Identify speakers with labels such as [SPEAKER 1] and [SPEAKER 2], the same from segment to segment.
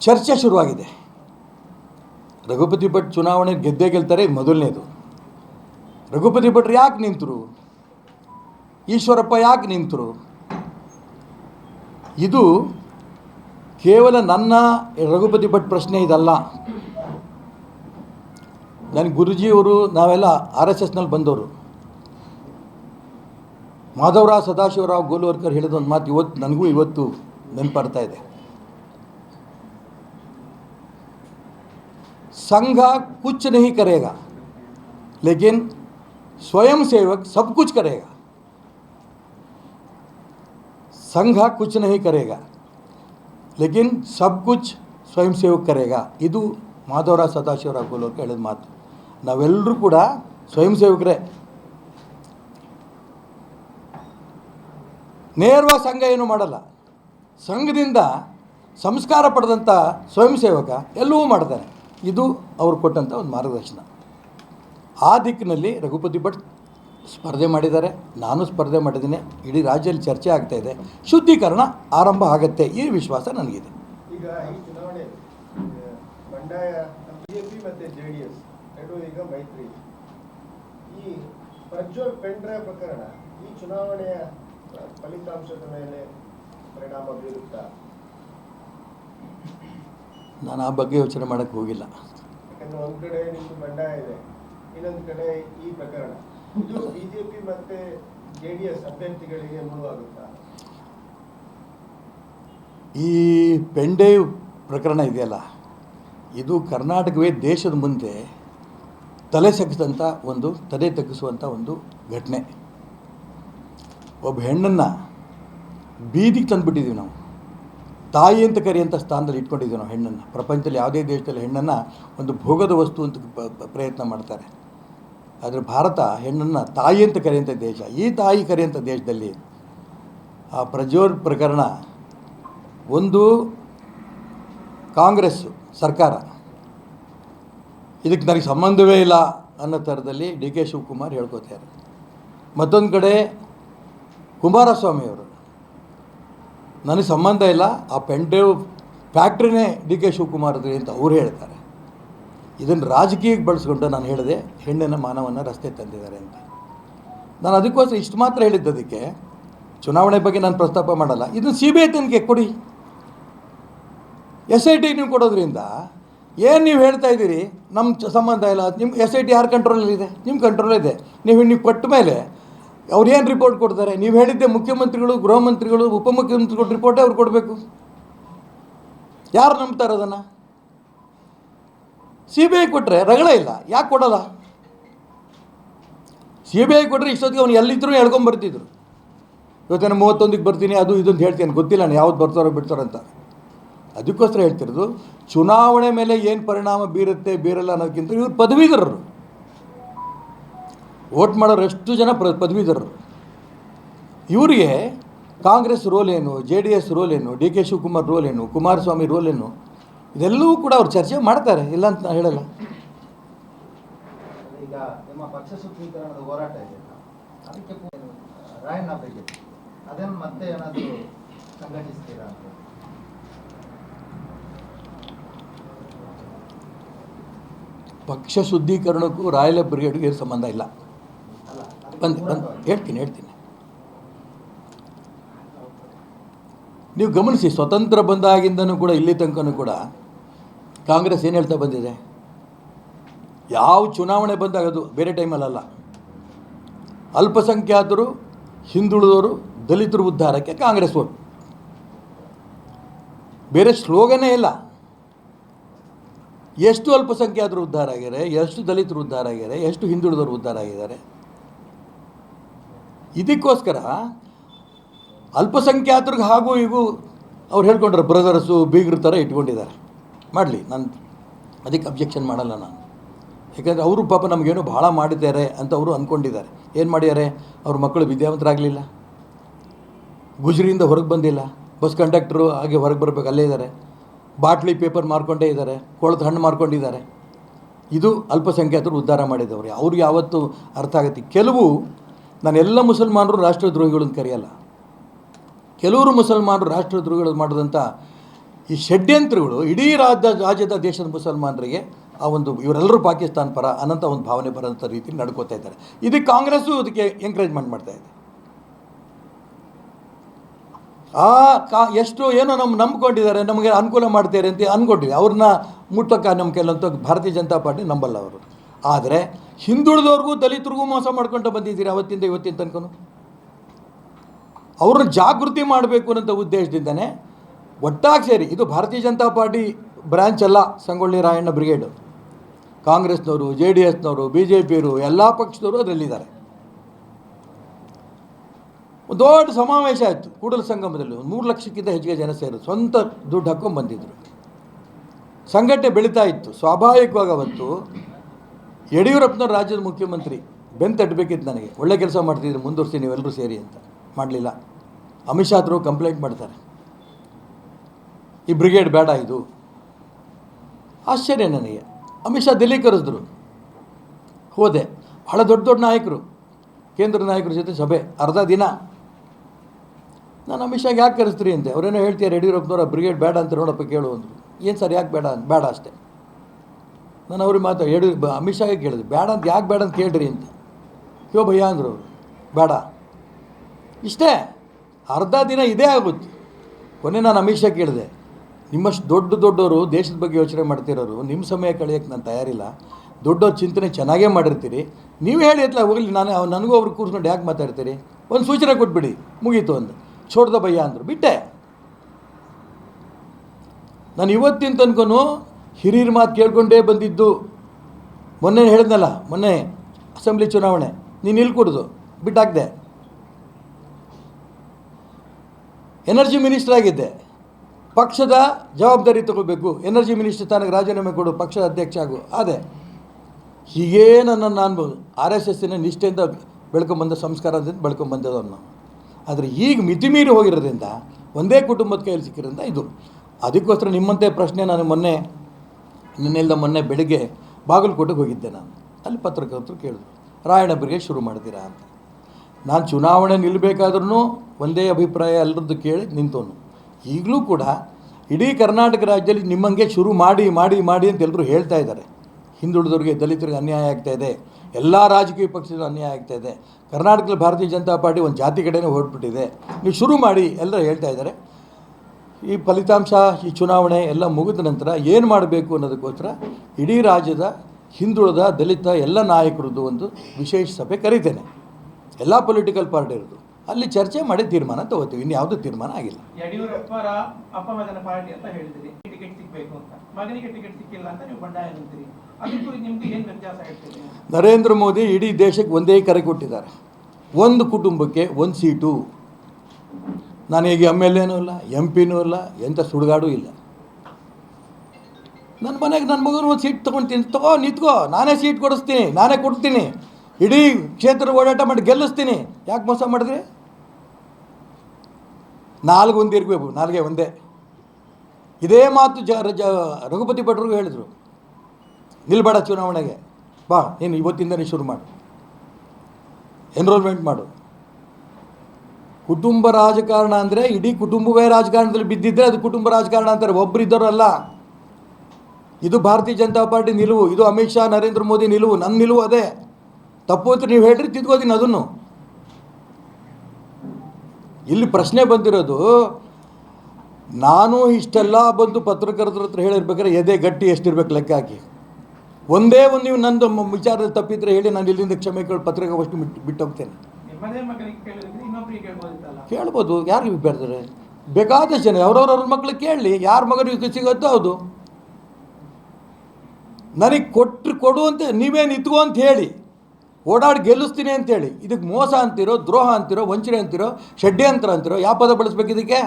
[SPEAKER 1] ಚರ್ಚೆ ಶುರುವಾಗಿದೆ. ರಘುಪತಿ ಭಟ್ ಚುನಾವಣೆ ಗೆದ್ದೇ ಗೆಲ್ತಾರೆ ಮೊದಲನೇದು. ರಘುಪತಿ ಭಟ್ರು ಯಾಕೆ ನಿಂತರು? ಈಶ್ವರಪ್ಪ ಯಾಕೆ ನಿಂತರು? ಇದು ಕೇವಲ ನನ್ನ ರಘುಪತಿ ಭಟ್ ಪ್ರಶ್ನೆ ಇದಲ್ಲ. ನನ್ನ ಗುರುಜಿಯವರು ನಾವೆಲ್ಲ ಆರ್ ಎಸ್ ಎಸ್ನಲ್ಲಿ ಬಂದವರು. ಮಾಧವರಾವ್ ಸದಾಶಿವರಾವ್ ಗೋಲ್ವರ್ಕರ್ ಹೇಳಿದ ಒಂದು ಮಾತು ಇವತ್ತು ನನಗೂ ಇವತ್ತು ನೆನಪಾಡ್ತಾ ಇದೆ संघ कुछ नहीं करेगा लेकिन स्वयं सेवक सब कुछ करेगा संघ कुछ नहीं करेगा लेकिन सब कुछ ಸ್ವಯಂ ಸೇವಕ್ ಕರೆಗ ಇದು ಮಾಧವರಾವ್ ಸದಾಶಿವರಾವ್ ಗೋಲ್ವರ್ಕರ್ ಹೇಳಿದ ಮಾತು ನಾವೆಲ್ಲರೂ ಕೂಡ ಸ್ವಯಂ ಸೇವಕರೇ ನೇರವಾಗಿ ಸಂಘ ಏನು ಮಾಡಲ್ಲ. ಸಂಘದಿಂದ ಸಂಸ್ಕಾರ ಪಡೆದಂಥ ಸ್ವಯಂ ಸೇವಕ ಎಲ್ಲವೂ ಮಾಡ್ತಾರೆ. ಇದು ಅವರು ಕೊಟ್ಟಂಥ ಒಂದು ಮಾರ್ಗದರ್ಶನ. ಆ ದಿಕ್ಕಿನಲ್ಲಿ ರಘುಪತಿ ಭಟ್ ಸ್ಪರ್ಧೆ ಮಾಡಿದ್ದಾರೆ. ನಾನು ಸ್ಪರ್ಧೆ ಮಾಡಿದ್ದೀನಿ. ಇಡೀ ರಾಜ್ಯದಲ್ಲಿ ಚರ್ಚೆ ಆಗ್ತಾ ಇದೆ. ಶುದ್ಧೀಕರಣ ಆರಂಭ ಆಗುತ್ತೆ ಈ ವಿಶ್ವಾಸ ನನಗಿದೆ.
[SPEAKER 2] ಈಗ ಈ ಚುನಾವಣೆ ಬಂಡಾಯ ಬಿಜೆಪಿ ಮತ್ತೆ ಜೆಡಿಎಸ್ ಎರಡು ಈಗ ಮೈತ್ರಿ. ಈ ಪ್ರಜ್ವಲ್ ಪೆಂಡ್ರೆ ಪ್ರಕರಣ ಈ ಚುನಾವಣೆಯ ಫಲಿತಾಂಶದ ಮೇಲೆ ಪರಿಣಾಮ ಬೀರುತ್ತಾ?
[SPEAKER 1] ನಾನು ಆ ಬಗ್ಗೆ ಯೋಚನೆ ಮಾಡಕ್ಕೆ ಹೋಗಿಲ್ಲ.
[SPEAKER 2] ಯಾಕಂದ್ರೆ ಒಂದ್ ಕಡೆ ನಿಮ್ದು ಬಂಡಾಯ ಇದೆ ಇನ್ನೊಂದು ಕಡೆ ಈ ಪ್ರಕರಣ. ಇದು ಬಿಜೆಪಿ ಮತ್ತೆ ಜೆಡಿಎಸ್ ಅಭ್ಯರ್ಥಿಗಳಿಗೆ ಮುಳುವಾಗುತ್ತಾ?
[SPEAKER 1] ಈ ಪೆಂಡೇವ್ ಪ್ರಕರಣ ಇದೆಯಲ್ಲ ಇದು ಕರ್ನಾಟಕವೇ ದೇಶದ ಮುಂದೆ ತಲೆ ಸಗ್ಗಿಸಿದಂಥ ಒಂದು ತಲೆ ತಗ್ಗಿಸುವಂಥ ಒಂದು ಘಟನೆ. ಒಬ್ಬ ಹೆಣ್ಣನ್ನು ಬೀದಿಗೆ ತಂದುಬಿಟ್ಟಿದ್ದೀವಿ ನಾವು. ತಾಯಿ ಅಂತ ಕರೆಯುವಂಥ ಸ್ಥಾನದಲ್ಲಿ ಇಟ್ಕೊಂಡಿದ್ದೀವಿ ನಾವು ಹೆಣ್ಣನ್ನು. ಪ್ರಪಂಚದಲ್ಲಿ ಯಾವುದೇ ದೇಶದಲ್ಲಿ ಹೆಣ್ಣನ್ನು ಒಂದು ಭೋಗದ ವಸ್ತು ಅಂತ ಪ್ರಯತ್ನ ಮಾಡ್ತಾರೆ. ಆದರೆ ಭಾರತ ಹೆಣ್ಣನ್ನು ತಾಯಿ ಅಂತ ಕರೆಯುವಂಥ ದೇಶ, ಈ ತಾಯಿ ಕರೆಯುವಂಥ ದೇಶದಲ್ಲಿ ಆ ಪ್ರಜ್ವಲ್ ಪ್ರಕರಣ ಒಂದು ಕಾಂಗ್ರೆಸ್ ಸರ್ಕಾರ. ಇದಕ್ಕೆ ನನಗೆ ಸಂಬಂಧವೇ ಇಲ್ಲ ಅನ್ನೋ ಥರದಲ್ಲಿ ಡಿ ಕೆ ಶಿವಕುಮಾರ್ ಹೇಳ್ಕೋತಾರೆ ಮತ್ತೊಂದು ಕಡೆ ಕುಮಾರಸ್ವಾಮಿಯವರು. ನನಗೆ ಸಂಬಂಧ ಇಲ್ಲ, ಆ ಪೆಂಡೇವ್ ಫ್ಯಾಕ್ಟ್ರಿನೇ ಡಿ ಕೆ ಶಿವಕುಮಾರದ್ರಿ ಅಂತ ಅವ್ರು ಹೇಳ್ತಾರೆ. ಇದನ್ನು ರಾಜಕೀಯಕ್ಕೆ ಬಳಸ್ಕೊಂಡು ನಾನು ಹೇಳಿದೆ ಹೆಣ್ಣಿನ ಮಾನವನ ರಸ್ತೆ ತಂದಿದ್ದಾರೆ ಅಂತ. ನಾನು ಅದಕ್ಕೋಸ್ಕರ ಇಷ್ಟು ಮಾತ್ರ ಹೇಳಿದ್ದು ಅದಕ್ಕೆ, ಚುನಾವಣೆ ಬಗ್ಗೆ ನಾನು ಪ್ರಸ್ತಾಪ ಮಾಡಲ್ಲ. ಇದನ್ನು ಸಿ ಬಿ ಐ ತನಿಖೆ ಕೊಡಿ. ಎಸ್ ಐ ಟಿ ನೀವು ಕೊಡೋದ್ರಿಂದ ಏನು ನೀವು ಹೇಳ್ತಾ ಇದ್ದೀರಿ ನಮ್ಮ ಸಂಬಂಧ ಇಲ್ಲ. ನಿಮ್ಮ ಎಸ್ ಐ ಟಿ ಯಾರ ಕಂಟ್ರೋಲಲ್ಲಿದೆ ನಿಮ್ಮ ಕಂಟ್ರೋಲ್ ಇದೆ. ನೀವು ನೀವು ಕೊಟ್ಟ ಮೇಲೆ ಅವ್ರು ಏನು ರಿಪೋರ್ಟ್ ಕೊಡ್ತಾರೆ? ನೀವು ಹೇಳಿದ್ದೆ ಮುಖ್ಯಮಂತ್ರಿಗಳು ಗೃಹ ಮಂತ್ರಿಗಳು ಉಪಮುಖ್ಯಮಂತ್ರಿಗಳು ರಿಪೋರ್ಟೇ ಅವ್ರು ಕೊಡಬೇಕು. ಯಾರು ನಂಬ್ತಾರೆ ಅದನ್ನು? ಸಿ ಬಿ ಐ ಕೊಟ್ಟರೆ ರಗಳೇ ಇಲ್ಲ. ಯಾಕೆ ಕೊಡೋಲ್ಲ? ಸಿ ಬಿ ಐ ಕೊಟ್ಟರೆ ಇಷ್ಟೊತ್ತಿಗೆ ಅವ್ನು ಎಲ್ಲಿದ್ದರೂ ಹೇಳ್ಕೊಂಬರ್ತಿದ್ರು ಇವತ್ತೇನು ಮೂವತ್ತೊಂದಕ್ಕೆ ಬರ್ತೀನಿ, ಅದು ಇದು ಅಂತ ಹೇಳ್ತೀನಿ. ಗೊತ್ತಿಲ್ಲ ನಾನು ಯಾವ್ದು ಬರ್ತಾರೋ ಬಿಡ್ತಾರೋ ಅಂತ. ಅದಕ್ಕೋಸ್ಕರ ಹೇಳ್ತಿರೋದು, ಚುನಾವಣೆ ಮೇಲೆ ಏನು ಪರಿಣಾಮ ಬೀರುತ್ತೆ, ಬೀರಲ್ಲ ಅನ್ನೋದಕ್ಕಿಂತ ಇವ್ರು ಪದವೀಧರರು. ವೋಟ್ ಮಾಡೋರು ಎಷ್ಟು ಜನ ಪ್ರ ಪದವೀಧರರು? ಇವರಿಗೆ ಕಾಂಗ್ರೆಸ್ ರೋಲ್ ಏನು ಜೆ ಡಿ ಎಸ್ ರೋಲ್ ಏನು ಡಿ ಕೆ ಶಿವಕುಮಾರ್ ರೋಲ್ ಏನು ಕುಮಾರಸ್ವಾಮಿ ರೋಲ್ ಏನು ಇದೆಲ್ಲವೂ ಕೂಡ ಅವ್ರು ಚರ್ಚೆ ಮಾಡ್ತಾರೆ ಇಲ್ಲ ಅಂತ ನಾನು ಹೇಳಲ್ಲ.
[SPEAKER 3] ಪಕ್ಷ
[SPEAKER 1] ಶುದ್ಧೀಕರಣಕ್ಕೂ ರಾಯಲ ಬ್ರಿಗೇಡ್ಗೆ ಸಂಬಂಧ ಇಲ್ಲ. ಬಂದು ಬಂದು, ಹೇಳ್ತೀನಿ ಹೇಳ್ತೀನಿ. ನೀವು ಗಮನಿಸಿ, ಸ್ವತಂತ್ರ ಬಂದಾಗಿಂದನೂ ಕೂಡ ಇಲ್ಲಿ ತನಕನೂ ಕೂಡ ಕಾಂಗ್ರೆಸ್ ಏನು ಹೇಳ್ತಾ ಬಂದಿದೆ? ಯಾವ ಚುನಾವಣೆ ಬಂದಾಗ ಅದು ಬೇರೆ ಟೈಮಲ್ಲಲ್ಲ ಅಲ್ಪಸಂಖ್ಯಾತರು, ಹಿಂದುಳಿದವರು, ದಲಿತರು ಉದ್ಧಾರಕ್ಕೆ ಕಾಂಗ್ರೆಸ್ ಓಟ್. ಬೇರೆ ಸ್ಲೋಗನೇ ಇಲ್ಲ. ಎಷ್ಟು ಅಲ್ಪಸಂಖ್ಯಾತರು ಉದ್ಧಾರ ಆಗ್ಯಾರೆ ಎಷ್ಟು ದಲಿತರು ಉದ್ಧಾರ ಆಗ್ಯಾರೆ ಎಷ್ಟು ಹಿಂದುಳಿದವರು ಉದ್ಧಾರ ಆಗಿದ್ದಾರೆ ಇದಕ್ಕೋಸ್ಕರ ಅಲ್ಪಸಂಖ್ಯಾತರಿಗೆ ಹಾಗೂ ಹೀಗೂ ಅವ್ರು ಹೇಳ್ಕೊಂಡ್ರೆ ಬ್ರದರ್ಸು ಬೀಗ್ರ ಥರ ಇಟ್ಕೊಂಡಿದ್ದಾರೆ. ಮಾಡಲಿ, ನಾನು ಅದಕ್ಕೆ ಅಬ್ಜೆಕ್ಷನ್ ಮಾಡಲ್ಲ ನಾನು. ಯಾಕಂದರೆ ಅವರು ಪಾಪ ನಮಗೇನೋ ಭಾಳ ಮಾಡಿದ್ದಾರೆ ಅಂತ ಅವರು ಅಂದ್ಕೊಂಡಿದ್ದಾರೆ. ಏನು ಮಾಡ್ಯಾರೆ? ಅವ್ರ ಮಕ್ಕಳು ವಿದ್ಯಾವಂತರಾಗಲಿಲ್ಲ. ಗುಜರಿಯಿಂದ ಹೊರಗೆ ಬಂದಿಲ್ಲ. ಬಸ್ ಕಂಡಕ್ಟ್ರು ಹಾಗೆ ಹೊರಗೆ ಬರಬೇಕು, ಅಲ್ಲೇ ಇದ್ದಾರೆ. ಬಾಟ್ಲಿ ಪೇಪರ್ ಮಾರ್ಕೊಂಡೇ ಇದ್ದಾರೆ. ಕೊಳದ ಹಣ್ಣು ಮಾರ್ಕೊಂಡಿದ್ದಾರೆ. ಇದು ಅಲ್ಪಸಂಖ್ಯಾತರು ಉದ್ಧಾರ ಮಾಡಿದವರು. ಅವ್ರಿಗೆ ಯಾವತ್ತು ಅರ್ಥ ಆಗುತ್ತೆ. ಕೆಲವು ನಾನು ಎಲ್ಲ ಮುಸಲ್ಮಾನರು ರಾಷ್ಟ್ರದ್ರೋಹಿಗಳು ಅಂತ ಕರೆಯಲ್ಲ. ಕೆಲವರು ಮುಸಲ್ಮಾನರು ರಾಷ್ಟ್ರದ್ರೋಹಿಗಳು ಮಾಡಿದಂಥ ಈ ಷಡ್ಯಂತ್ರಗಳು ಇಡೀ ರಾಜ್ಯ, ರಾಜ್ಯದ ದೇಶದ ಮುಸಲ್ಮಾನರಿಗೆ ಆ ಒಂದು ಇವರೆಲ್ಲರೂ ಪಾಕಿಸ್ತಾನ ಪರ ಅನಂತ ಒಂದು ಭಾವನೆ ಬರೋಂಥ ರೀತಿ ನಡ್ಕೋತಾ ಇದ್ದಾರೆ. ಇದಕ್ಕೆ ಕಾಂಗ್ರೆಸ್ಸು ಅದಕ್ಕೆ ಎಂಕರೇಜ್ಮೆಂಟ್ ಮಾಡ್ತಾ ಇದೆ. ಆ ಕಾ, ಎಷ್ಟು ಏನೋ ನಮ್ಮ ನಂಬ್ಕೊಂಡಿದ್ದಾರೆ, ನಮಗೆ ಅನುಕೂಲ ಮಾಡ್ತಾರೆ ಅಂತ ಅಂದ್ಕೊಂಡಿದ್ದೀವಿ ಅವ್ರನ್ನ ಮುಟ್ಟೋಕ್ಕೆ ನಮ್ಮ ಕೆಲವಂತ ಭಾರತೀಯ ಜನತಾ ಪಾರ್ಟಿ ನಂಬಲ್ಲ ಅವರು. ಆದರೆ ಹಿಂದುಳಿದವ್ರಿಗೂ ದಲಿತರಿಗೂ ಮೋಸ ಮಾಡ್ಕೊಂಡು ಬಂದಿದ್ದೀರಿ ಅವತ್ತಿಂದ ಇವತ್ತಿನ ತನಕ ಅವ್ರನ್ನ ಜಾಗೃತಿ ಮಾಡಬೇಕು ಅನ್ನೋ ಉದ್ದೇಶದಿಂದನೇ ಒಟ್ಟಾಗಿ ಸೇರಿ, ಇದು ಭಾರತೀಯ ಜನತಾ ಪಾರ್ಟಿ ಬ್ರ್ಯಾಂಚ್ ಅಲ್ಲ, ಸಂಗೊಳ್ಳಿ ರಾಯಣ್ಣ ಬ್ರಿಗೇಡು. ಕಾಂಗ್ರೆಸ್ನವರು, ಜೆ ಡಿ ಎಸ್ನವರು, ಬಿ ಜೆ ಪಿಯವರು, ಎಲ್ಲ ಪಕ್ಷದವರು ಅದರಲ್ಲಿದ್ದಾರೆ. ಒಂದು ದೊಡ್ಡ ಸಮಾವೇಶ ಆಯಿತು ಕೂಡಲ ಸಂಗಮದಲ್ಲಿ, ಒಂದು ಮೂರು ಲಕ್ಷಕ್ಕಿಂತ ಹೆಚ್ಚಿಗೆ ಜನ ಸೇರಿ, ಸ್ವಂತ ದುಡ್ಡು ಹಾಕ್ಕೊಂಡು ಬಂದಿದ್ದರು ಸಂಘಟನೆ ಬೆಳೀತಾ ಇತ್ತು, ಸ್ವಾಭಾವಿಕವಾಗಿ ಅವತ್ತು ಯಡಿಯೂರಪ್ಪನವ್ರು ರಾಜ್ಯದ ಮುಖ್ಯಮಂತ್ರಿ. ಬೆನ್ ತಟ್ಟಬೇಕಿತ್ತು ನನಗೆ. ಒಳ್ಳೆ ಕೆಲಸ ಮಾಡ್ತಿದ್ರು ಮುಂದುವರಿಸಿ ನೀವೆಲ್ಲರೂ ಸೇರಿ ಅಂತ. ಮಾಡಲಿಲ್ಲ. ಅಮಿತ್ ಶಾ ಹತ್ರ ಕಂಪ್ಲೇಂಟ್ ಮಾಡ್ತಾರೆ. ಈ ಬ್ರಿಗೇಡ್ ಬೇಡ ಇದು. ಆಶ್ಚರ್ಯ ನನಗೆ. ಅಮಿತ್ ಶಾ ದಿಲ್ಲಿ ಕರೆಸಿದ್ರು ಹೋದೆ. ಭಾಳ ದೊಡ್ಡ ದೊಡ್ಡ ನಾಯಕರು. ಕೇಂದ್ರ ನಾಯಕರ ಜೊತೆ ಸಭೆ, ಅರ್ಧ ದಿನ. ನಾನು ಅಮಿತ್ ಶಾಗೆ ಯಾಕೆ ಕರೆಸ್ತೀರಿ ಅಂತೆ? ಅವರೇನೋ ಹೇಳ್ತೀಯ ಯಡಿಯೂರಪ್ಪನವ್ರ ಬ್ರಿಗೇಡ್ ಬೇಡ ಅಂತ ನೋಡಪ್ಪ ಕೇಳು ಅಂದರು. ಏನು ಸರ್, ಯಾಕೆ ಬೇಡ? ಬೇಡ ಅಷ್ಟೇ. ನಾನು ಅವ್ರಿಗೆ ಮಾತಾ ಹೇಳಿ ಅಮಿತ್ ಶಾಗೆ ಕೇಳಿದೆ. ಬೇಡ ಅಂತ, ಯಾಕೆ ಬೇಡ ಅಂತ ಕೇಳ್ರಿ ಅಂತ. ಯೋ ಭಯ್ಯ ಅಂದರು ಬೇಡ. ಇಷ್ಟೇ. ಅರ್ಧ ದಿನ ಇದೇ ಆಗುತ್ತೆ. ಕೊನೆ ನಾನು ಅಮಿತ್ ಶಾ ಕೇಳಿದೆ. ನಿಮ್ಮಷ್ಟು ದೊಡ್ಡ ದೊಡ್ಡವರು ದೇಶದ ಬಗ್ಗೆ ಯೋಚನೆ ಮಾಡ್ತಿರೋರು, ನಿಮ್ಮ ಸಮಯ ಕಳೆಯೋಕ್ಕೆ ನಾನು ತಯಾರಿಲ್ಲ. ದೊಡ್ಡವ್ರ ಚಿಂತನೆ ಚೆನ್ನಾಗೇ ಮಾಡಿರ್ತೀರಿ. ನೀವು ಹೇಳಿ ಅತ್ಲ ಹೋಗಲಿ, ನಾನು ನನಗೂ ಅವ್ರು ಕೂರ್ಸ್ಕೊಂಡು ಯಾಕೆ ಮಾತಾಡ್ತೀರಿ? ಒಂದು ಸೂಚನೆ ಕೊಟ್ಬಿಡಿ. ಮುಗೀತು ಒಂದು ಛೋಟದ ಭಯ ಅಂದರು. ಬಿಟ್ಟೆ. ನಾನು ಇವತ್ತಿನ ತನಕನೂ ಹಿರಿಯರ ಮಾತು ಕೇಳ್ಕೊಂಡೇ ಬಂದಿದ್ದು. ಮೊನ್ನೆ ಹೇಳಿದ್ನಲ್ಲ, ಮೊನ್ನೆ ಅಸೆಂಬ್ಲಿ ಚುನಾವಣೆ. ನೀನು ಇಲ್ಲಿ ಕೊಡೋದು ಬಿಟ್ಟಾಕ್ದೆ ಎನರ್ಜಿ ಮಿನಿಸ್ಟರ್ ಆಗಿದ್ದೆ. ಪಕ್ಷದ ಜವಾಬ್ದಾರಿ ತಗೋಬೇಕು. ಎನರ್ಜಿ ಮಿನಿಸ್ಟರ್ ತನಗೆ ರಾಜೀನಾಮೆ ಕೊಡು, ಪಕ್ಷದ ಅಧ್ಯಕ್ಷ ಆಗು. ಅದೇ ಹೀಗೇ ನನ್ನನ್ನು ನಾನು ಆರ್ ಎಸ್ ಎಸ್ಸಿನ ನಿಷ್ಠೆಯಿಂದ ಬೆಳ್ಕೊಂಬಂದ ಸಂಸ್ಕಾರದಿಂದ ಬೆಳ್ಕೊಂಬಂದದವ್ನು ನಾವು. ಆದರೆ ಈಗ ಮಿತಿಮೀರಿ ಹೋಗಿರೋದ್ರಿಂದ, ಒಂದೇ ಕುಟುಂಬದ ಕೈಯಲ್ಲಿ ಸಿಕ್ಕಿರೋದ್ರಿಂದ ಇದು. ಅದಕ್ಕೋಸ್ಕರ ನಿಮ್ಮಂತೆ ಪ್ರಶ್ನೆ ನಾನು ಮೊನ್ನೆ ನಿನ್ನೆಲ್ದ ಮೊನ್ನೆ ಬೆಳಿಗ್ಗೆ ಬಾಗಲಕೋಟೆಗೆ ಹೋಗಿದ್ದೆ ನಾನು. ಅಲ್ಲಿ ಪತ್ರಕರ್ತರು ಕೇಳಿದ್ರು, ರಾಯಣ್ಣ ಬ್ರಿಗೇಡ್ ಶುರು ಮಾಡ್ತೀರಾ ಅಂತ. ನಾನು ಚುನಾವಣೆ ನಿಲ್ಲಬೇಕಾದ್ರೂ ಒಂದೇ ಅಭಿಪ್ರಾಯ ಎಲ್ಲರದ್ದು ಕೇಳಿ ನಿಂತವನು ಈಗಲೂ ಕೂಡ ಇಡೀ ಕರ್ನಾಟಕ ರಾಜ್ಯದಲ್ಲಿ ನಿಮ್ಮಂಗೆ ಶುರು ಮಾಡಿ ಮಾಡಿ ಮಾಡಿ ಅಂತ ಎಲ್ಲರೂ ಹೇಳ್ತಾ ಇದ್ದಾರೆ. ಹಿಂದುಳಿದವ್ರಿಗೆ ದಲಿತರಿಗೆ ಅನ್ಯಾಯ ಆಗ್ತಾ ಇದೆ. ಎಲ್ಲ ರಾಜಕೀಯ ಪಕ್ಷದ ಅನ್ಯಾಯ ಆಗ್ತಾ ಇದೆ. ಕರ್ನಾಟಕದಲ್ಲಿ ಭಾರತೀಯ ಜನತಾ ಪಾರ್ಟಿ ಒಂದು ಜಾತಿ ಕಡೆನೇ ಹೊರಟ್ಬಿಟ್ಟಿದೆ ನೀವು ಶುರು ಮಾಡಿ ಎಲ್ಲರೂ ಹೇಳ್ತಾ ಇದ್ದಾರೆ. ಈ ಫಲಿತಾಂಶ ಈ ಚುನಾವಣೆ ಎಲ್ಲ ಮುಗಿದ ನಂತರ ಏನು ಮಾಡಬೇಕು ಅನ್ನೋದಕ್ಕೋಸ್ಕರ ಇಡೀ ರಾಜ್ಯದ ಹಿಂದುಳಿದ ದಲಿತ ಎಲ್ಲ ನಾಯಕರದ್ದು ಒಂದು ವಿಶೇಷ ಸಭೆ ಕರೀತೇನೆ. ಎಲ್ಲ ಪೊಲಿಟಿಕಲ್ ಪಾರ್ಟಿಯರದು ಅಲ್ಲಿ ಚರ್ಚೆ ಮಾಡಿ ತೀರ್ಮಾನ ತಗೋತೀವಿ. ಇನ್ನು ಇನ್ಯಾವುದೂ ತೀರ್ಮಾನ ಆಗಿಲ್ಲ.
[SPEAKER 4] ಯಡಿಯೂರಪ್ಪರ ಪಾರ್ಟಿ ಅಂತ ಹೇಳಿದಿರಿ. ಟಿಕೆಟ್ ಸಿಗಬೇಕು ಅಂತ. ಮಗನಿಗೆ ಟಿಕೆಟ್ ಸಿಕ್ಕಿಲ್ಲ ಅಂತ ನೀವು ಬಂಡಾಯ ಅಂತೀರಿ ಅದಕ್ಕೂ ನಿಮ್ಗೆ ಏನು ವ್ಯತ್ಯಾಸ ಹೇಳ್ತೀರಿ
[SPEAKER 1] ನರೇಂದ್ರ ಮೋದಿ ಇಡೀ ದೇಶಕ್ಕೆ ಒಂದೇ ಕರೆ ಕೊಟ್ಟಿದ್ದಾರೆ. ಒಂದು ಕುಟುಂಬಕ್ಕೆ ಒಂದು ಸೀಟು. ನಾನೀಗ ಎಂ ಎಲ್ ಎನೂ ಇಲ್ಲ, ಎಂ ಪಿನೂ ಇಲ್ಲ, ಎಂಥ ಸುಡುಗಾಡೂ ಇಲ್ಲ. ನನ್ನ ಮನೆಗೆ ನನ್ನ ಮಗನ ಒಂದು ಸೀಟ್ ತೊಗೊಳ್ತೀನಿ. ತಗೋ, ನಿಂತ್ಕೋ, ನಾನೇ ಸೀಟ್ ಕೊಡಿಸ್ತೀನಿ, ನಾನೇ ಕೊಡ್ತೀನಿ. ಇಡೀ ಕ್ಷೇತ್ರ ಓಡಾಟ ಮಾಡಿ ಗೆಲ್ಲಿಸ್ತೀನಿ. ಯಾಕೆ ಮೋಸ ಮಾಡಿದ್ರಿ? ನಾಲ್ಕು ಒಂದು ಇರಬೇಕು, ನಾಲ್ಗೆ ಒಂದೇ. ಇದೇ ಮಾತು ಜ ಜ, ರಘುಪತಿ ಭಟ್ರಿಗೂ ಹೇಳಿದರು. ನಿಲ್ಬೇಡ ಚುನಾವಣೆಗೆ. ಬಾ, ನೀನು ಇವತ್ತಿಂದನೇ ಶುರು ಮಾಡು. ಎನ್ರೋಲ್ಮೆಂಟ್ ಮಾಡು. ಕುಟುಂಬ ರಾಜಕಾರಣ ಅಂದರೆ ಇಡೀ ಕುಟುಂಬವೇ ರಾಜಕಾರಣದಲ್ಲಿ ಬಿದ್ದಿದ್ದರೆ ಅದು ಕುಟುಂಬ ರಾಜಕಾರಣ ಅಂತಾರೆ. ಒಬ್ಬರಿದ್ದವರಲ್ಲ ಇದು ಭಾರತೀಯ ಜನತಾ ಪಾರ್ಟಿ ನಿಲುವು, ಇದು ಅಮಿತ್ ಶಾ, ನರೇಂದ್ರ ಮೋದಿ ನಿಲುವು ನನ್ನ ನಿಲುವು ಅದೇ. ತಪ್ಪು ಅಂತ ನೀವು ಹೇಳ್ರಿ, ತಿದ್ಕೋತೀನಿ ಅದನ್ನು. ಇಲ್ಲಿ ಪ್ರಶ್ನೆ ಬಂದಿರೋದು, ನಾನು ಇಷ್ಟೆಲ್ಲ ಬಂದು ಪತ್ರಕರ್ತರ ಹತ್ರ ಹೇಳಿರ್ಬೇಕಾದ್ರೆ ಎದೆ ಗಟ್ಟಿ ಎಷ್ಟಿರ್ಬೇಕು ಲೆಕ್ಕ ಹಾಕಿ. ಒಂದೇ ಒಂದು ನೀವು ನಂದು ವಿಚಾರದಲ್ಲಿ ತಪ್ಪಿದ್ರೆ ಹೇಳಿ, ನಾನು ಇಲ್ಲಿಂದ ಕ್ಷಮೆ ಕೇಳಿ ಪತ್ರಿಕಾಗೋಷ್ಠಿ ಬಿಟ್ಟು ಬಿಟ್ಟು ಹೋಗ್ತೇನೆ ಕೇಳ್ಬೋದು. ಯಾರಿಗೆ ಬೇಡ್ತಾರೆ ಬೇಕಾದಷ್ಟು ಜನ. ಅವ್ರವ್ರವ್ರ ಮಕ್ಕಳು ಕೇಳಲಿ ಯಾರ ಮಗನಿಗೆ ಸಿಗುತ್ತೋ ಹೌದು ನನಗೆ ಕೊಟ್ಟರು ಕೊಡು ಅಂತ ನೀವೇನು ಇತ್ತು ಅಂತ ಹೇಳಿ. ಓಡಾಡಿ ಗೆಲ್ಲಿಸ್ತೀನಿ ಅಂತೇಳಿ ಇದಕ್ಕೆ ಮೋಸ ಅಂತಿರೋ, ದ್ರೋಹ ಅಂತಿರೋ, ವಂಚನೆ ಅಂತಿರೋ ಷಡ್ಯಂತ್ರ ಅಂತಿರೋ, ಯಾವ ಪದ ಬಳಸ್ಬೇಕು ಇದಕ್ಕೆ?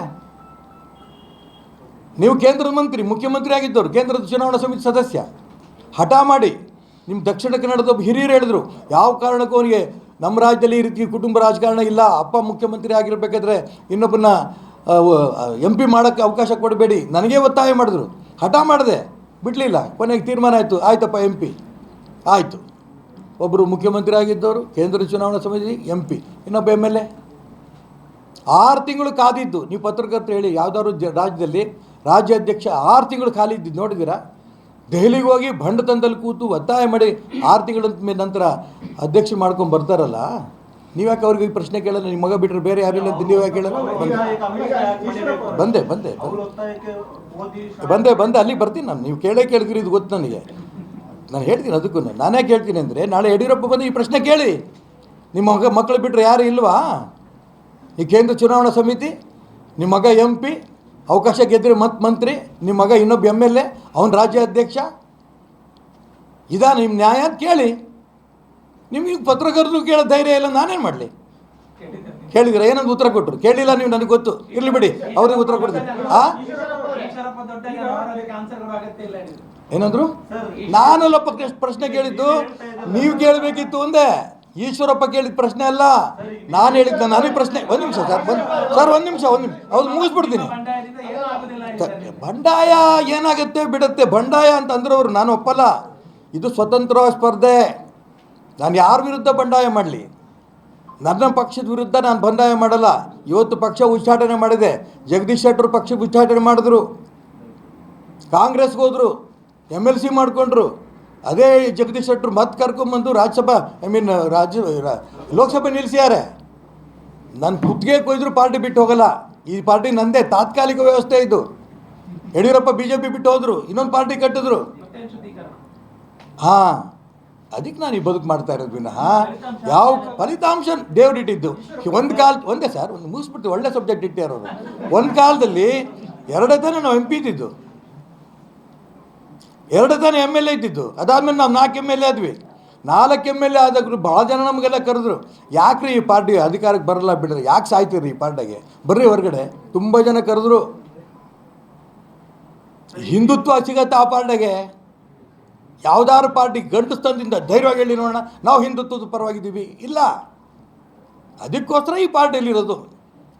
[SPEAKER 1] ನೀವು ಕೇಂದ್ರದ ಮಂತ್ರಿ, ಮುಖ್ಯಮಂತ್ರಿ ಆಗಿದ್ದವರು, ಕೇಂದ್ರದ ಚುನಾವಣಾ ಸಮಿತಿ ಸದಸ್ಯ. ಹಠ ಮಾಡಿ. ನಿಮ್ಮ ದಕ್ಷಿಣ ಕನ್ನಡದ ಹಿರಿಯರು ಹೇಳಿದ್ರು, ಯಾವ ಕಾರಣಕ್ಕೂ ಅವನಿಗೆ ನಮ್ಮ ರಾಜ್ಯದಲ್ಲಿ ಈ ರೀತಿ ಕುಟುಂಬ ರಾಜಕಾರಣ ಇಲ್ಲ. ಅಪ್ಪ ಮುಖ್ಯಮಂತ್ರಿ ಆಗಿರಬೇಕಾದ್ರೆ ಇನ್ನೊಬ್ಬನ ಎಂ ಪಿ ಮಾಡೋಕ್ಕೆ ಅವಕಾಶ ಕೊಡಬೇಡಿ. ನನಗೇ ಒತ್ತಾಯ ಮಾಡಿದ್ರು. ಹಠ ಮಾಡಿದೆ. ಬಿಡಲಿಲ್ಲ. ಕೊನೆಗೆ ತೀರ್ಮಾನ ಆಯಿತು. ಆಯ್ತಪ್ಪ ಎಂ ಪಿ ಆಯಿತು. ಒಬ್ಬರು ಮುಖ್ಯಮಂತ್ರಿ ಆಗಿದ್ದವರು, ಕೇಂದ್ರ ಚುನಾವಣಾ ಸಮಿತಿ ಎಂ ಪಿ ಇನ್ನೊಬ್ಬ ಎಂ ಎಲ್ ಎ ಆರು ತಿಂಗಳು ಕಾದಿದ್ದು. ನೀವು ಪತ್ರಕರ್ತರು ಹೇಳಿ, ಯಾವುದಾದ್ರು ರಾಜ್ಯದಲ್ಲಿ ರಾಜ್ಯಾಧ್ಯಕ್ಷ ಆರು ತಿಂಗಳು ಖಾಲಿ ಇದ್ದಿದ್ದು ನೋಡಿದ್ದೀರಾ? ದೆಹಲಿಗೆ ಹೋಗಿ ಭಂಡತನದಲ್ಲಿ ಕೂತು ಒತ್ತಾಯ ಮಾಡಿ ಆರು ತಿಂಗಳ ನಂತರ ಅಧ್ಯಕ್ಷ ಮಾಡ್ಕೊಂಡು ಬರ್ತಾರಲ್ಲ ನೀವ್ಯಾಕೆ ಅವ್ರಿಗೆ ಪ್ರಶ್ನೆ ಕೇಳಲ್ಲ? ನಿಮ್ಮ ಮಗ ಬಿಟ್ಟರೆ ಬೇರೆ ಯಾರಿಲ್ಲ ಅಂತ ನೀವು ಯಾಕೆ ಕೇಳಲ್ಲ? ಬಂದೆ. ಬಂದೆ ಬಂದೆ ಬಂದೆ. ಅಲ್ಲಿಗೆ ಬರ್ತೀನಿ ನಾನು. ನೀವು ಕೇಳೇ ಕೇಳ್ತೀರಿ, ಇದು ಗೊತ್ತು ನನಗೆ. ನಾನು ಹೇಳ್ತೀನಿ ಅದಕ್ಕೂ. ನಾನೇ ಕೇಳ್ತೀನಿ ಅಂದರೆ, ನಾಳೆ ಯಡಿಯೂರಪ್ಪ ಬಂದು ಈ ಪ್ರಶ್ನೆ ಕೇಳಿ. ನಿಮ್ಮ ಮಗ ಮಕ್ಕಳು ಬಿಟ್ಟರೆ ಯಾರು ಇಲ್ವಾ? ಈ ಕೇಂದ್ರ ಚುನಾವಣಾ ಸಮಿತಿ, ನಿಮ್ಮ ಮಗ ಎಂ ಪಿ ಅವಕಾಶ ಗೆದ್ದರೆ ಮತ್ತೆ ಮಂತ್ರಿ, ನಿಮ್ಮ ಮಗ ಇನ್ನೊಬ್ಬ ಎಂ ಎಲ್ ಎ ಅವನ ರಾಜ್ಯ ಅಧ್ಯಕ್ಷ ಇದಾ ನಿಮ್ಮ ನ್ಯಾಯ ಅಂತ ಕೇಳಿ. ನಿಮಗೆ ಪತ್ರಕರ್ತರು ಕೇಳೋ ಧೈರ್ಯ ಇಲ್ಲ, ನಾನೇನು ಮಾಡಲಿ? ಕೇಳಿದ್ರೆ? ಏನಂತ ಉತ್ತರ ಕೊಟ್ಟರು ಕೇಳಿಲ್ಲ ನೀವು, ನನಗೆ ಗೊತ್ತು. ಇರಲಿ ಬಿಡಿ, ಅವ್ರಿಗೆ ಉತ್ತರ ಕೊಡ್ತೀನಿ. ಆ. ಏನಂದ್ರು? ನಾನಲ್ಲಪ್ಪ ಪ್ರಶ್ನೆ ಕೇಳಿದ್ದು, ನೀವು ಕೇಳಬೇಕಿತ್ತು ಒಂದೇ ಈಶ್ವರಪ್ಪ ಕೇಳಿದ ಪ್ರಶ್ನೆ ಅಲ್ಲ. ನಾನು ಹೇಳಿದ್ದ ನಾನು ಪ್ರಶ್ನೆ. ಒಂದು ನಿಮಿಷ ಸರ್ ಬಂದು ಸರ್, ಒಂದು ನಿಮಿಷ ಒಂದು ನಿಮಿಷ. ಅವ್ರು ಮುಗಿಸ್ಬಿಡ್ತೀನಿ. ಬಂಡಾಯ ಏನಾಗುತ್ತೆ ಬಿಡುತ್ತೆ? ಬಂಡಾಯ ಅಂತ ಅಂದ್ರವ್ರು ನಾನು ಒಪ್ಪಲ್ಲ. ಇದು ಸ್ವತಂತ್ರ ಸ್ಪರ್ಧೆ. ನಾನು ಯಾರ ವಿರುದ್ಧ ಬಂಡಾಯ ಮಾಡಲಿ? ನನ್ನ ಪಕ್ಷದ ವಿರುದ್ಧ ನಾನು ಬಂಡಾಯ ಮಾಡಲ್ಲ. ಇವತ್ತು ಪಕ್ಷ ಉಚ್ಚಾಟನೆ ಮಾಡಿದೆ. ಜಗದೀಶ್ ಶೆಟ್ಟರು ಪಕ್ಷ ಉಚ್ಚಾಟನೆ ಮಾಡಿದ್ರು. ಕಾಂಗ್ರೆಸ್ಗೆ ಹೋದರು. ಎಂ ಎಲ್ ಸಿ ಮಾಡಿಕೊಂಡ್ರು. ಅದೇ ಜಗದೀಶ್ ಶೆಟ್ಟರು ಮತ್ತೆ ಕರ್ಕೊಂಬಂದು ರಾಜ್ಯಸಭಾ ಐ ಮೀನ್ ರಾಜ್ಯ ಲೋಕಸಭೆ ನಿಲ್ಲಿಸ್ಯಾರೆ ನನ್ನ ಕುತ್ತಿಗೆ ಕೊಯ್ದ್ರು ಪಾರ್ಟಿ ಬಿಟ್ಟು ಹೋಗಲ್ಲ. ಈ ಪಾರ್ಟಿ ನಂದೇ, ತಾತ್ಕಾಲಿಕ ವ್ಯವಸ್ಥೆ ಇದು. ಯಡಿಯೂರಪ್ಪ ಬಿ ಜೆ ಪಿ ಬಿಟ್ಟು ಹೋದರು, ಇನ್ನೊಂದು ಪಾರ್ಟಿ ಕಟ್ಟಿದ್ರು. ಹಾಂ, ಅದಕ್ಕೆ ನಾನು ಈ ಬದುಕು ಮಾಡ್ತಾ ಇರೋದು ವಿನಃ. ಯಾವ ಫಲಿತಾಂಶ ದೇವ್ರು ಇಟ್ಟಿದ್ದು. ಒಂದು ಕಾಲ, ಒಂದೇ ಸರ್, ಒಂದು ಮುಗಿಸ್ಬಿಟ್ಟು ಒಳ್ಳೆ ಸಬ್ಜೆಕ್ಟ್ ಇಟ್ಟಿರೋರು. ಒಂದು ಕಾಲದಲ್ಲಿ ಎರಡೇ ನಾವು ಎಂ ಪಿ ಇದ್ದಿದ್ದು. ಎರಡೇ ತಾನೇ ಎಂ ಎಲ್ ಎ ಇದ್ದಿದ್ದು. ಅದಾದ್ಮೇಲೆ ನಾವು ನಾಲ್ಕು ಎಂ ಎಲ್ ಎ ಆದ್ವಿ. ನಾಲ್ಕು ಎಂ ಎಲ್ ಎ ಆದಾಗ್ರು ಭಾಳ ಜನ ನಮಗೆಲ್ಲ ಕರೆದ್ರು, ಯಾಕ್ರಿ ಈ ಪಾರ್ಟಿ ಅಧಿಕಾರಕ್ಕೆ ಬರಲ್ಲ ಬಿಡ್ರಿ, ಯಾಕೆ ಸಾಯ್ತೀರಿ ಈ ಪಾರ್ಟಿಗೆ? ಬರ್ರಿ ಹೊರಗಡೆ. ತುಂಬ ಜನ ಕರೆದ್ರು, ಹಿಂದುತ್ವ ಸಿಗತ್ತೆ ಆ ಪಾರ್ಟಿಗೆ. ಯಾವ್ದಾದ್ರು ಪಾರ್ಟಿ ಗಂಡಸ್ತನದಿಂದ ಧೈರ್ಯವಾಗಿ ಹೇಳಿ ನೋಡೋಣ. ನಾವು ಹಿಂದುತ್ವದ ಪರವಾಗಿದ್ದೀವಿ. ಇಲ್ಲ. ಅದಕ್ಕೋಸ್ಕರ ಈ ಪಾರ್ಟಿಯಲ್ಲಿರೋದು.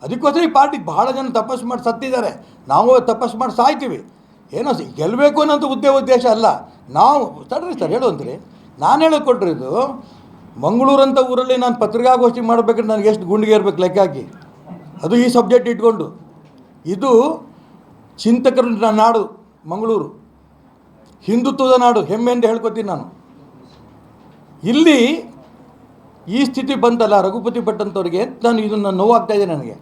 [SPEAKER 1] ಅದಕ್ಕೋಸ್ಕರ ಈ ಪಾರ್ಟಿ ಬಹಳ ಜನ ತಪಸ್ಸು ಮಾಡಿ ಸತ್ತಿದ್ದಾರೆ. ನಾವು ತಪಸ್ಸು ಮಾಡಿ ಸಾಯ್ತೀವಿ. ಏನೋ ಗೆಲ್ಲಬೇಕು ಅನ್ನೋದು ಉದ್ದೇ ಉದ್ದೇಶ ಅಲ್ಲ. ನಾವು ತಡ್ರಿ ಸರ್ ಹೇಳುವಂತ್ರಿ ನಾನು ಹೇಳಿಕೊಟ್ರಿದ್ದು ಮಂಗಳೂರು ಅಂತ ಊರಲ್ಲಿ ನಾನು ಪತ್ರಿಕಾಗೋಷ್ಠಿ ಮಾಡಬೇಕಂದ್ರೆ ನನಗೆ ಎಷ್ಟು ಗುಂಡಿಗೆ ಇರಬೇಕು ಲೆಕ್ಕ ಹಾಕಿ ಅದು ಈ ಸಬ್ಜೆಕ್ಟ್ ಇಟ್ಕೊಂಡು. ಇದು ಚಿಂತಕರ ನಾಡು, ಮಂಗಳೂರು. ಹಿಂದುತ್ವದ ನಾಡು ಹೆಮ್ಮೆಯಿಂದ ಹೇಳ್ಕೊತೀನಿ ನಾನು. ಇಲ್ಲಿ ಈ ಸ್ಥಿತಿ ಬಂತಲ್ಲ, ರಘುಪತಿ ಭಟ್ ಅಂತವ್ರಿಗೆ, ನಾನು ಇದನ್ನು ನೋವಾಗ್ತಾ ಇದೆ ನನಗೆ.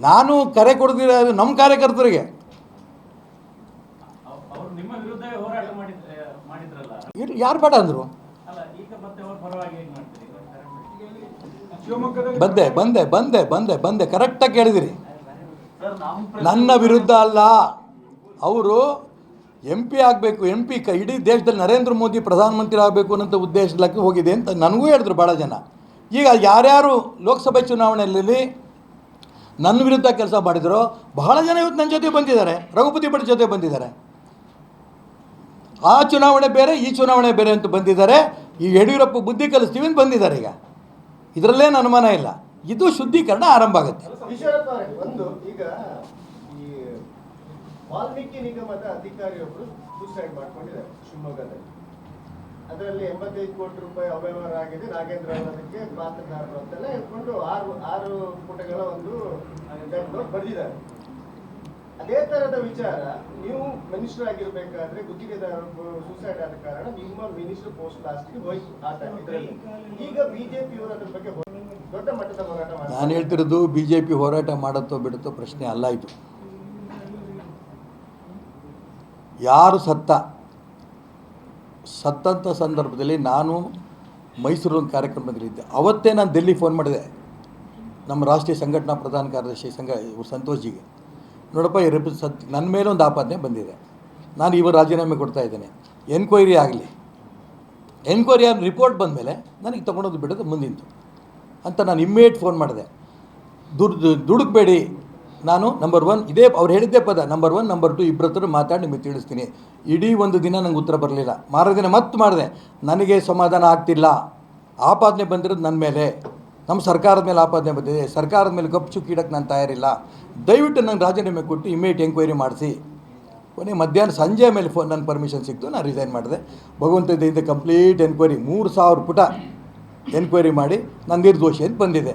[SPEAKER 1] ನಾನು ಕರೆ ಕೊಡ್ದಿರ ನಮ್ಮ ಕಾರ್ಯಕರ್ತರಿಗೆ
[SPEAKER 5] ಅವರು ನಿಮ್ಮ ವಿರುದ್ಧವೇ ಹೋರಾಟ ಮಾಡಿದ್ರೆ ಮಾಡಿದ್ರಲ್ಲ
[SPEAKER 1] ಇರ್- ಯಾರು ಬೇಡ ಅಂದರು?
[SPEAKER 5] ಅಲ್ಲ ಈಗ ಮತ್ತೆ ಅವ್ರ ಪರವಾಗಿ ಹೇಗೆ ಮಾಡ್ತೀರಿ?
[SPEAKER 1] ಬಂದೆ ಬಂದೆ ಬಂದೆ ಬಂದೆ ಬಂದೆ. ಕರೆಕ್ಟಾಗಿ ಕೇಳಿದಿರಿ ನನ್ನ ವಿರುದ್ಧ ಅಲ್ಲ. ಅವರು ಎಂ ಪಿ ಆಗಬೇಕು ಎಂ ಪಿ ಕ ಇಡೀ ದೇಶದಲ್ಲಿ ನರೇಂದ್ರ ಮೋದಿ ಪ್ರಧಾನಮಂತ್ರಿ ಆಗಬೇಕು ಅನ್ನೋಂಥ ಉದ್ದೇಶಕ್ಕೆ ಹೋಗಿದೆ ಅಂತ ನನಗೂ ಹೇಳಿದ್ರು ಭಾಳ ಜನ. ಈಗ ಯಾರ್ಯಾರು ಲೋಕಸಭೆ ಚುನಾವಣೆಯಲ್ಲಿ ನನ್ನ ವಿರುದ್ಧ ಕೆಲಸ ಮಾಡಿದರೋ ಬಹಳ ಜನ ಇವತ್ತು ನನ್ನ ಜೊತೆ ಬಂದಿದ್ದಾರೆ. ರಘುಪತಿ ಭಟ್ ಜೊತೆ ಬಂದಿದ್ದಾರೆ. ಆ ಚುನಾವಣೆ ಬೇರೆ, ಈ ಚುನಾವಣೆ ಬೇರೆ ಅಂತ ಬಂದಿದ್ದಾರೆ. ಈ ಯಡಿಯೂರಪ್ಪ ಬುದ್ಧಿ ಕಲಿಸ್ತೀವಿ ಅಂತ ಬಂದಿದ್ದಾರೆ ಈಗ. ಇದರಲ್ಲೇನು ಅನುಮಾನ ಇಲ್ಲ. ಇದು ಶುದ್ಧೀಕರಣ ಆರಂಭ ಆಗುತ್ತೆ.
[SPEAKER 2] ಒಂದು, ಈಗ ಈ ವಾಲ್ಮೀಕಿ ನಿಗಮದ ಅಧಿಕಾರಿಯೊಬ್ಬರು ಸೂಸೈಡ್ ಮಾಡ್ಕೊಂಡಿದ್ದಾರೆ, ಶಿವಮೊಗ್ಗದಲ್ಲಿ. ಅದರಲ್ಲಿ ಎಂಬತ್ತೈದು ಕೋಟಿ ರೂಪಾಯಿ ಅವ್ಯವಹಾರ ಆಗಿದೆ, ನಾಗೇಂದ್ರ ಅವರದಕ್ಕೆ ಪಾತ್ರದಾರರು ಅಂತೆಲ್ಲ ಇಟ್ಕೊಂಡು ಆರು ಆರು ಪುಟಗಳ ಒಂದು ಬರೆದಿದ್ದಾರೆ. ಅದೇ ತರದ ವಿಚಾರ, ನೀವು ಮಿನಿಸ್ಟರ್ ಆಗಿರ್ಬೇಕಾದ್ರೆ ಗುತ್ತಿಗೆದಾರರು ಸೂಸೈಡ್ ಆದ ಕಾರಣ ನಿಮ್ಮ ಮಿನಿಸ್ಟರ್ ಪೋಸ್ಟ್ ಲಾಸ್ಟ್ಗೆ ಹೋಯ್ತು. ಈಗ ಬಿಜೆಪಿಯವರು ಬಗ್ಗೆ ದೊಡ್ಡ ಮಟ್ಟದ ಹೋರಾಟ ಮಾಡ್ತಾರೆ.
[SPEAKER 1] ನಾನು ಹೇಳ್ತಿರೋದು ಬಿ ಜೆ ಪಿ ಹೋರಾಟ ಮಾಡುತ್ತೋ ಬಿಡುತ್ತೋ ಪ್ರಶ್ನೆ ಅಲ್ಲ ಇದು. ಯಾರು ಸತ್ತ? ಸತ್ತಂಥ ಸಂದರ್ಭದಲ್ಲಿ ನಾನು ಮೈಸೂರು ಕಾರ್ಯಕ್ರಮದಲ್ಲಿದ್ದೆ ಅವತ್ತೇ ನಾನು ದಿಲ್ಲಿ ಫೋನ್ ಮಾಡಿದೆ. ನಮ್ಮ ರಾಷ್ಟ್ರೀಯ ಸಂಘಟನಾ ಪ್ರಧಾನ ಕಾರ್ಯದರ್ಶಿ ಸಂಘ, ಇವರು ಸಂತೋಷ್ಜಿಗೆ ನೋಡಪ್ಪ ಸತ್ ನನ್ನ ಮೇಲೆ ಒಂದು ಆಪಾದನೆ ಬಂದಿದೆ. ನಾನು ಇವರು ರಾಜೀನಾಮೆ ಕೊಡ್ತಾ ಇದ್ದೇನೆ. ಎನ್ಕ್ವೈರಿ ಆಗಲಿ. ಎನ್ಕ್ವೈರಿ ಆಗಿ ರಿಪೋರ್ಟ್ ಬಂದಮೇಲೆ ನನಗೆ ತೊಗೊಂಡೋದು ಬಿಡೋದು ಮುಂದಿಂತು. ಅಂತ ನಾನು ಇಮ್ಮಿಡಿಯೇಟ್ ಫೋನ್ ಮಾಡಿದೆ. ದುಡ್ದು ದುಡುಕಬೇಡಿ. ನಾನು ನಂಬರ್ ಒನ್, ಇದೇ ಅವ್ರು ಹೇಳಿದ್ದೇ ಪದ, ನಂಬರ್ ಒನ್, ನಂಬರ್ ಟು ಇಬ್ಬರ ಹತ್ರ ಮಾತಾಡಿ ನಿಮಗೆ ತಿಳಿಸ್ತೀನಿ. ಇಡೀ ಒಂದು ದಿನ ನಂಗೆ ಉತ್ತರ ಬರಲಿಲ್ಲ. ಮಾರದಿನ ದಿನ ಮತ್ತೆ ಮಾಡಿದೆ. ನನಗೆ ಸಮಾಧಾನ ಆಗ್ತಿಲ್ಲ. ಆಪಾದನೆ ಬಂದಿರೋದು ನನ್ನ ಮೇಲೆ. ನಮ್ಮ ಸರ್ಕಾರದ ಮೇಲೆ ಆಪಾದನೆ ಬಂದಿದೆ. ಸರ್ಕಾರದ ಮೇಲೆ ಗಪ್ ಚುಕ್ಕಿ ಇಡಕ್ಕೆ ನಾನು ತಯಾರಿಲ್ಲ. ದಯವಿಟ್ಟು ನಂಗೆ ರಾಜೀನಾಮೆ ಕೊಟ್ಟು ಇಮಿಡಿಯೇಟ್ ಎಂಕ್ವೈರಿ ಮಾಡಿಸಿ. ಕೊನೆ ಮಧ್ಯಾಹ್ನ ಸಂಜೆ ಮೇಲೆ ಫೋನ್ ನನ್ನ ಪರ್ಮಿಷನ್ ಸಿಕ್ತು, ನಾನು ರಿಸೈನ್ ಮಾಡಿದೆ. ಭಗವಂತ ಇದೆ ಕಂಪ್ಲೀಟ್ ಎನ್ಕ್ವೈರಿ ಮೂರು ಸಾವಿರ ಪುಟ ಎನ್ಕ್ವೈರಿ ಮಾಡಿ ನಾನು ನಿರ್ದೋಷಿ ಅಂತ ಬಂದಿದೆ.